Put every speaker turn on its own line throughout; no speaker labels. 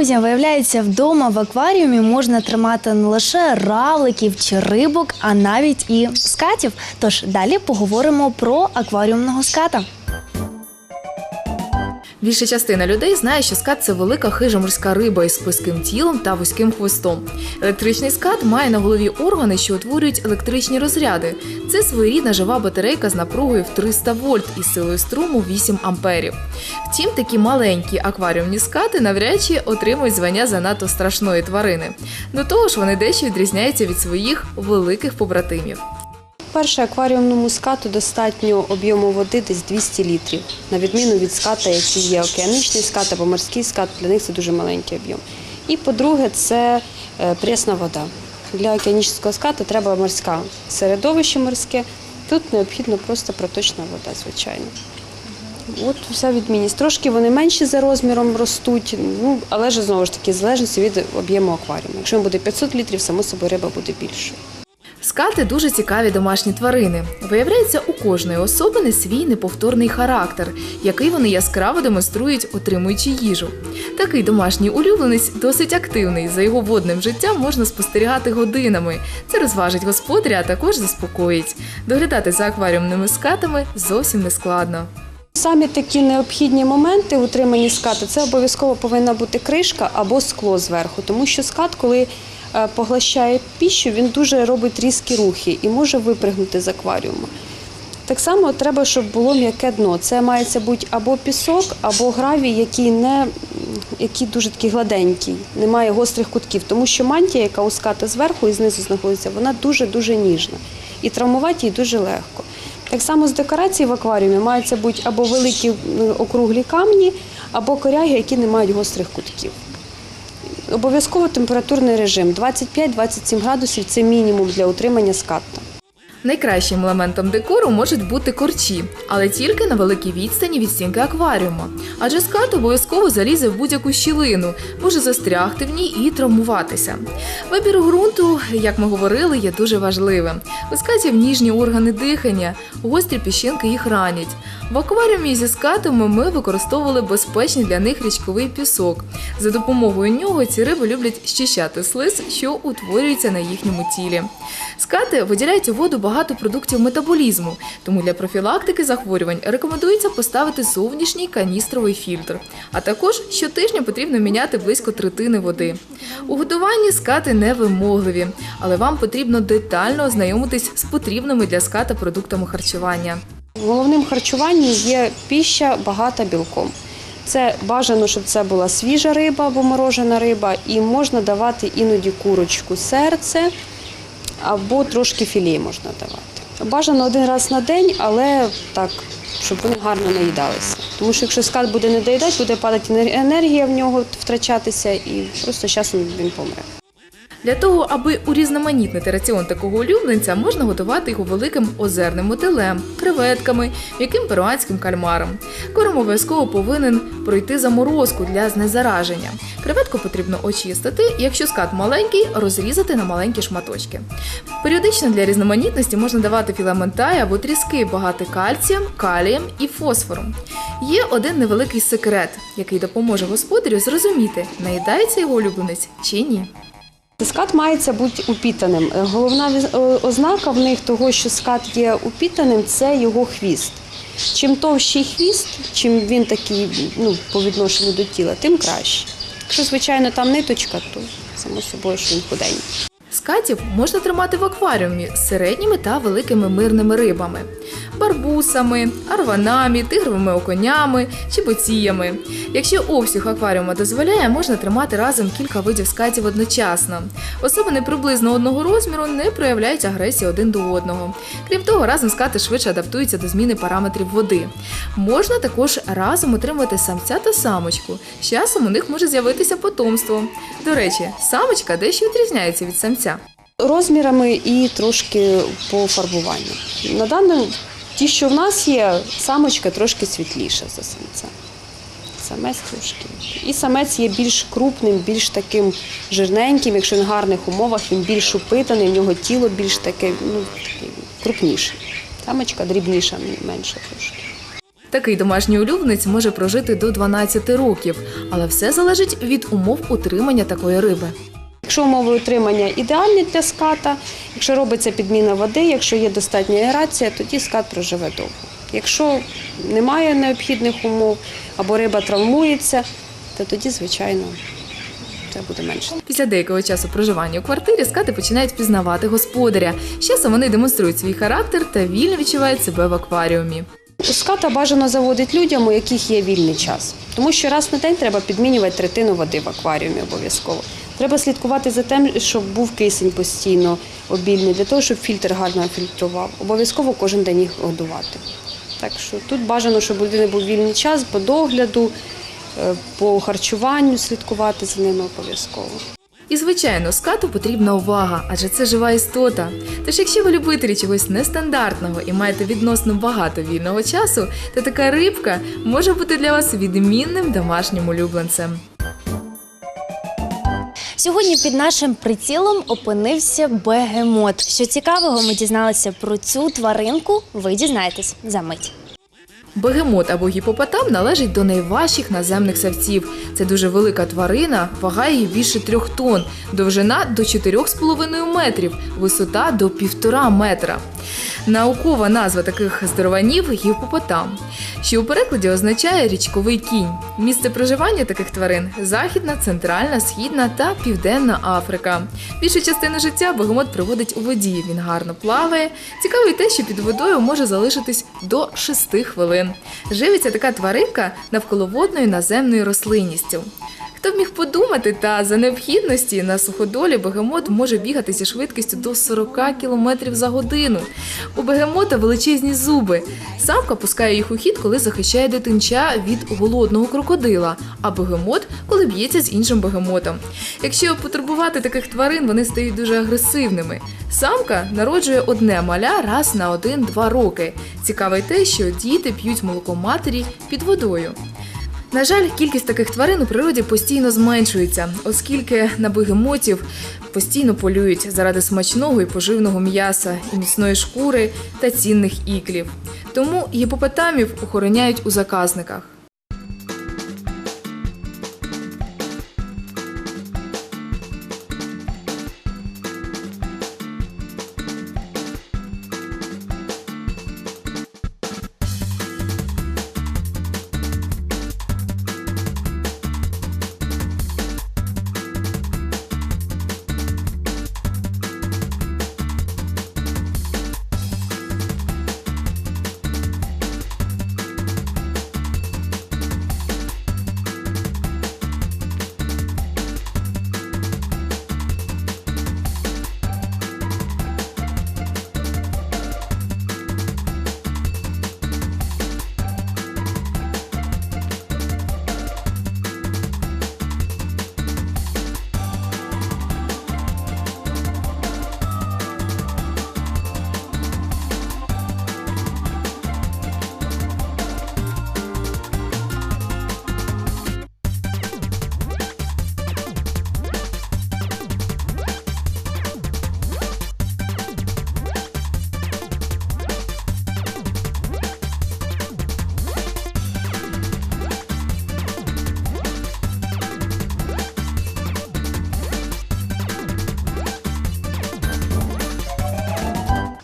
Друзі, виявляється, вдома в акваріумі можна тримати не лише равликів чи рибок, а навіть і скатів. Тож далі поговоримо про акваріумного ската.
Більша частина людей знає, що скат це велика хижа морська риба із плоским тілом та вузьким хвостом. Електричний скат має на голові органи, що утворюють електричні розряди. Це своєрідна жива батарейка з напругою в 300 вольт і силою струму 8 амперів. Втім, такі маленькі акваріумні скати навряд чи отримують звання занадто страшної тварини. До того ж, вони дещо відрізняються від своїх великих побратимів.
Перше, акваріумному скату достатньо об'єму води десь 200 літрів, на відміну від ската, який є океанічний скат або морський скат, для них це дуже маленький об'єм. І по-друге, це е, прісна вода. Для океанічного ската треба морська середовище морське. Тут необхідно просто проточна вода, звичайно. От вся відмінність. Трошки вони менші за розміром ростуть, ну, але ж знову ж таки, в залежності від об'єму акваріуму. Якщо він буде 500 літрів, само собою риба буде більшою.
Скати дуже цікаві домашні тварини. Виявляється, у кожної особини свій неповторний характер, який вони яскраво демонструють, отримуючи їжу. Такий домашній улюбленець досить активний. За його водним життям можна спостерігати годинами. Це розважить господаря, а також заспокоїть. Доглядати за акваріумними скатами зовсім не складно.
Самі такі необхідні моменти в утриманні ската це обов'язково повинна бути кришка або скло зверху, тому що скат, коли поглощає піщу, він дуже робить різкі рухи і може випригнути з акваріуму. Так само треба, щоб було м'яке дно. Це мається бути або пісок, або гравій, який не який дуже такий гладенький, не має гострих кутків, тому що мантія, яка у зверху і знизу знаходиться, вона дуже-дуже ніжна. І травмувати її дуже легко. Так само з декорації в акваріумі маються бути або великі округлі камні, або коряги, які не мають гострих кутків. Обов'язково температурний режим 25-27 градусів це мінімум для утримання скатта.
Найкращим елементом декору можуть бути корчі, але тільки на великій відстані від стінки акваріума. Адже скат обов'язково залізе в будь-яку щілину, може застрягти в ній і травмуватися. Вибір ґрунту, як ми говорили, є дуже важливим. У скатів ніжні органи дихання, гострі піщинки їх ранять. В акваріумі зі скатами ми використовували безпечний для них річковий пісок. За допомогою нього ці риби люблять щищати слиз, що утворюється на їхньому тілі. Скати виділяють у воду багато продуктів метаболізму, тому для профілактики захворювань рекомендується поставити зовнішній каністровий фільтр. А також щотижня потрібно міняти близько третини води. У годуванні скати невимогливі, але вам потрібно детально ознайомитись з потрібними для ската продуктами харчування.
Головним харчуванням є піща багата білком. Це бажано, щоб це була свіжа риба або морожена риба, і можна давати іноді курочку серце або трошки філе можна давати. Бажано один раз на день, але так, щоб вони гарно наїдалися. Тому що якщо скат буде не доїдати, буде падати енергія в нього втрачатися, і просто з часом він помре.
Для того, аби урізноманітнити раціон такого улюбленця, можна готувати його великим озерним мотилем, креветками, м'яким перуанським кальмаром. Корм обов'язково повинен пройти заморозку для знезараження. Креветку потрібно очистити, якщо скат маленький, розрізати на маленькі шматочки. Періодично для різноманітності можна давати філаментай або тріски, багаті кальцієм, калієм і фосфором. Є один невеликий секрет, який допоможе господарю зрозуміти, наїдається його улюбленець чи ні.
Скат мається бути упітаним. Е, Головна ознака в них того, що скат є упітаним, це його хвіст. Чим товщий хвіст, чим він такий ну, по відношенню до тіла, тим краще. Якщо, звичайно, там ниточка, то само собою, що він худенький.
Скатів можна тримати в акваріумі з середніми та великими мирними рибами, барбусами, арванами, тигровими оконями, чебоціями. Якщо обсяг акваріума дозволяє, можна тримати разом кілька видів скатів одночасно. Особини приблизно одного розміру не проявляють агресії один до одного. Крім того, разом скати швидше адаптуються до зміни параметрів води. Можна також разом утримувати самця та самочку. З часом у них може з'явитися потомство. До речі, самочка дещо відрізняється від самця.
Розмірами і трошки по фарбуванню. На даному, ті, що в нас є, самочка трошки світліша за самця. Самець трошки. І самець є більш крупним, більш таким жирненьким. Якщо в гарних умовах, він більш упитаний, в нього тіло більш таке, ну, таке крупніше. Самочка дрібніша, менша трошки.
Такий домашній улюбленець може прожити до 12 років, але все залежить від умов утримання такої риби.
Якщо умови утримання ідеальні для ската, якщо робиться підміна води, якщо є достатня аерація, тоді скат проживе довго. Якщо немає необхідних умов або риба травмується, то тоді, звичайно, це буде менше.
Після деякого часу проживання у квартирі скати починають пізнавати господаря. З часом вони демонструють свій характер та вільно відчувають себе в акваріумі.
Ската бажано заводити людям, у яких є вільний час. Тому що раз на день треба підмінювати третину води в акваріумі обов'язково. Треба слідкувати за тим, щоб був кисень постійно обільний, для того, щоб фільтр гарно фільтрував. Обов'язково кожен день їх годувати. Так що тут бажано, щоб у людини був вільний час по догляду, е, по харчуванню слідкувати за ними обов'язково.
І, звичайно, скату потрібна увага, адже це жива істота. Тож, якщо ви любителі чогось нестандартного і маєте відносно багато вільного часу, то така рибка може бути для вас відмінним домашнім улюбленцем.
Сьогодні під нашим прицілом опинився бегемот. Що цікавого, ми дізналися про цю тваринку. Ви дізнаєтесь за мить.
Бегемот або гіпопотам належить до найважчих наземних савців. Це дуже велика тварина, вага її більше трьох тонн, довжина до 4,5 метрів, висота до 1,5 метра. Наукова назва таких здорованів гіпопотам, що у перекладі означає річковий кінь. Місце проживання таких тварин західна, центральна, східна та південна Африка. Більшу частину життя бегемот проводить у воді. Він гарно плаває. Цікаво й те, що під водою може залишитись до 6 хвилин. Живиться така тваринка навколоводною наземною рослинністю. Хто б міг подумати, та за необхідності на суходолі бегемот може бігати зі швидкістю до 40 км за годину. У бегемота величезні зуби. Самка пускає їх у хід, коли захищає дитинча від голодного крокодила, а бегемот, коли б'ється з іншим бегемотом. Якщо потурбувати таких тварин, вони стають дуже агресивними. Самка народжує одне маля раз на 1-2 роки. Цікаве те, що діти п'ють молоко матері під водою. На жаль, кількість таких тварин у природі постійно зменшується, оскільки на бегемотів постійно полюють заради смачного і поживного м'яса, і міцної шкури та цінних іклів. Тому гіпопотамів охороняють у заказниках.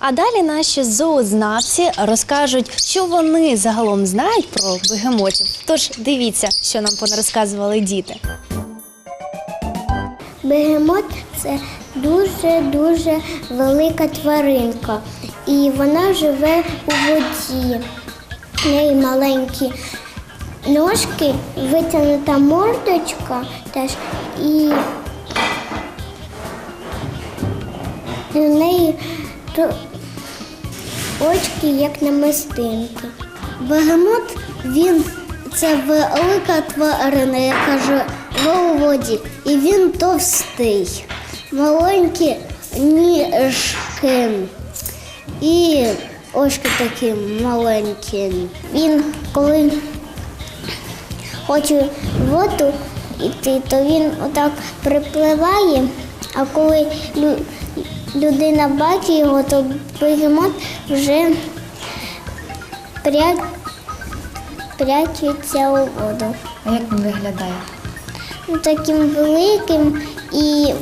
А далі наші зоознавці розкажуть, що вони загалом знають про бегемотів. Тож дивіться, що нам понарозказували діти.
Бегемот це дуже-дуже велика тваринка. І вона живе у воді. В неї маленькі ножки, витягнута мордочка теж і у неї очки як намистинки. Бегемот він це велика тварина, яка живе у воді, і він товстий, маленькі ніжки і очки такі маленькі. Він коли хоче в воду йти, то він отак припливає, а коли людина бачить його, то бегемот вже пря... прячуться у воду.
А як він виглядає?
Ну, Таким великим і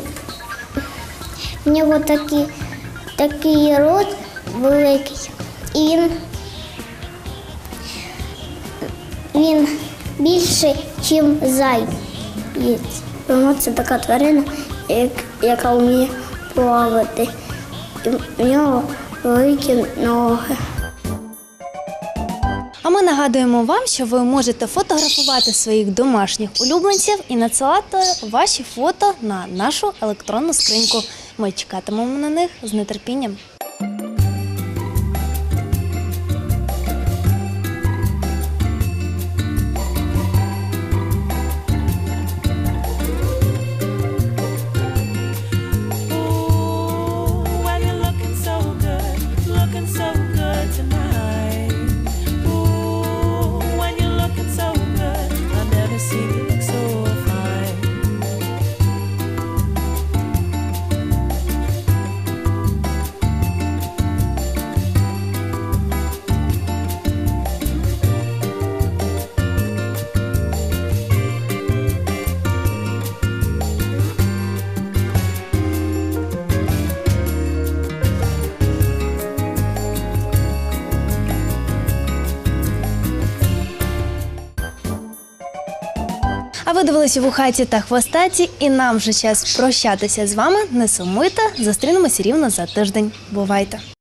в нього такий, такий рот великий. І він, він більше, ніж заєць. Воно це така тварина, як- яка вміє плавати. І в нього великі ноги.
А ми нагадуємо вам, що ви можете фотографувати своїх домашніх улюбленців і надсилати ваші фото на нашу електронну скриньку. Ми чекатимемо на них з нетерпінням. А ви дивилися в хаті та хвостаті, і нам вже час прощатися з вами. Не сумуйте, зустрінемося рівно за тиждень. Бувайте!